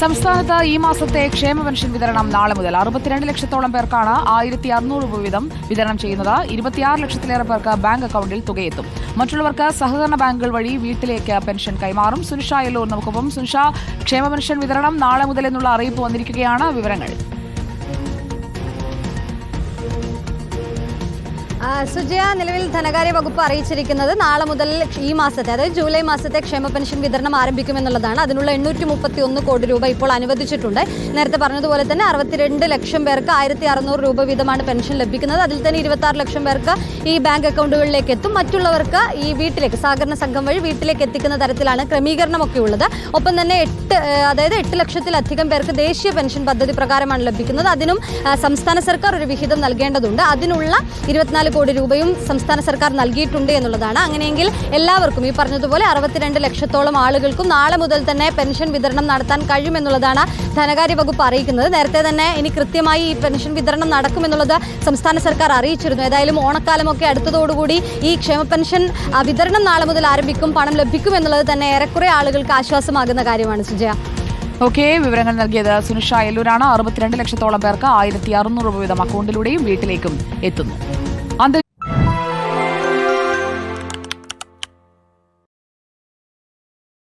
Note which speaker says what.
Speaker 1: സംസ്ഥാനത്ത് ഈ മാസത്തെ ക്ഷേമ പെൻഷൻ വിതരണം നാളെ മുതൽ അറുപത്തിരണ്ട് ലക്ഷത്തോളം പേർക്കാണ് ആയിരത്തി അറുന്നൂറ് രൂപ വീതം വിതരണം ചെയ്യുന്നത്. ഇരുപത്തിയാറ് ലക്ഷത്തിലേറെ പേർക്ക് ബാങ്ക് അക്കൗണ്ടിൽ തുകയെത്തും. മറ്റുള്ളവർക്ക് സഹകരണ ബാങ്കുകൾ വഴി വീട്ടിലേക്ക് പെൻഷൻ കൈമാറും. സുനിഷ എല്ലൂർ നമുക്കൊപ്പം സുനിഷ ക്ഷേമ പെൻഷൻ വിതരണം നാളെ മുതൽ എന്നുള്ള അറിയിപ്പ് വന്നിരിക്കുകയാണ് വിവരങ്ങൾ.
Speaker 2: സുജയ നിലവിൽ ധനകാര്യ വകുപ്പ് അറിയിച്ചിരിക്കുന്നത് നാളെ മുതൽ ഈ മാസത്തെ അതായത് ജൂലൈ മാസത്തെ ക്ഷേമ പെൻഷൻ വിതരണം ആരംഭിക്കുമെന്നുള്ളതാണ്. അതിനുള്ള എണ്ണൂറ്റി മുപ്പത്തി ഒന്ന് കോടി രൂപ ഇപ്പോൾ അനുവദിച്ചിട്ടുണ്ട്. നേരത്തെ പറഞ്ഞതുപോലെ തന്നെ അറുപത്തിരണ്ട് ലക്ഷം പേർക്ക് ആയിരത്തി അറുന്നൂറ് രൂപ വീതമാണ് പെൻഷൻ ലഭിക്കുന്നത്. അതിൽ തന്നെ ഇരുപത്തി ലക്ഷം പേർക്ക് ഈ ബാങ്ക് അക്കൗണ്ടുകളിലേക്ക് എത്തും. മറ്റുള്ളവർക്ക് ഈ വീട്ടിലേക്ക് സഹകരണ സംഘം വഴി വീട്ടിലേക്ക് എത്തിക്കുന്ന തരത്തിലാണ് ക്രമീകരണമൊക്കെ ഉള്ളത്. ഒപ്പം തന്നെ എട്ട് അതായത് എട്ട് ലക്ഷത്തിലധികം പേർക്ക് ദേശീയ പെൻഷൻ പദ്ധതി പ്രകാരമാണ് ലഭിക്കുന്നത്. അതിനും സംസ്ഥാന സർക്കാർ ഒരു വിഹിതം നൽകേണ്ടതുണ്ട്. അതിനുള്ള ഇരുപത്തിനാല് കോടി രൂപയും സംസ്ഥാന സർക്കാർ നൽകിയിട്ടുണ്ട് എന്നുള്ളതാണ്. അങ്ങനെയെങ്കിൽ എല്ലാവർക്കും ഈ പറഞ്ഞതുപോലെ അറുപത്തിരണ്ട് ലക്ഷത്തോളം ആളുകൾക്കും നാളെ മുതൽ തന്നെ പെൻഷൻ വിതരണം നടത്താൻ കഴിയുമെന്നുള്ളതാണ് ധനകാര്യ വകുപ്പ് അറിയിക്കുന്നത്. നേരത്തെ തന്നെ ഇനി കൃത്യമായി ഈ പെൻഷൻ വിതരണം നടക്കുമെന്നുള്ളത് സംസ്ഥാന സർക്കാർ അറിയിച്ചിരുന്നു. ഏതായാലും ഓണക്കാലമൊക്കെ അടുത്തതോടുകൂടി ഈ ക്ഷേമ പെൻഷൻ വിതരണം നാളെ മുതൽ ആരംഭിക്കും പണം ലഭിക്കും എന്നുള്ളത് തന്നെ ഏറെക്കുറെ ആളുകൾക്ക് ആശ്വാസമാകുന്ന കാര്യമാണ് സുജയ.
Speaker 1: ഓക്കെ വിവരങ്ങൾ നൽകിയത് സുനിഷ എല്ലൂരാണ്. അറുപത്തിരണ്ട് ലക്ഷത്തോളം പേർക്ക് ആയിരത്തി അറുന്നൂറ് രൂപ വീതം അക്കൗണ്ടിലൂടെയും വീട്ടിലേക്കും എത്തുന്നു.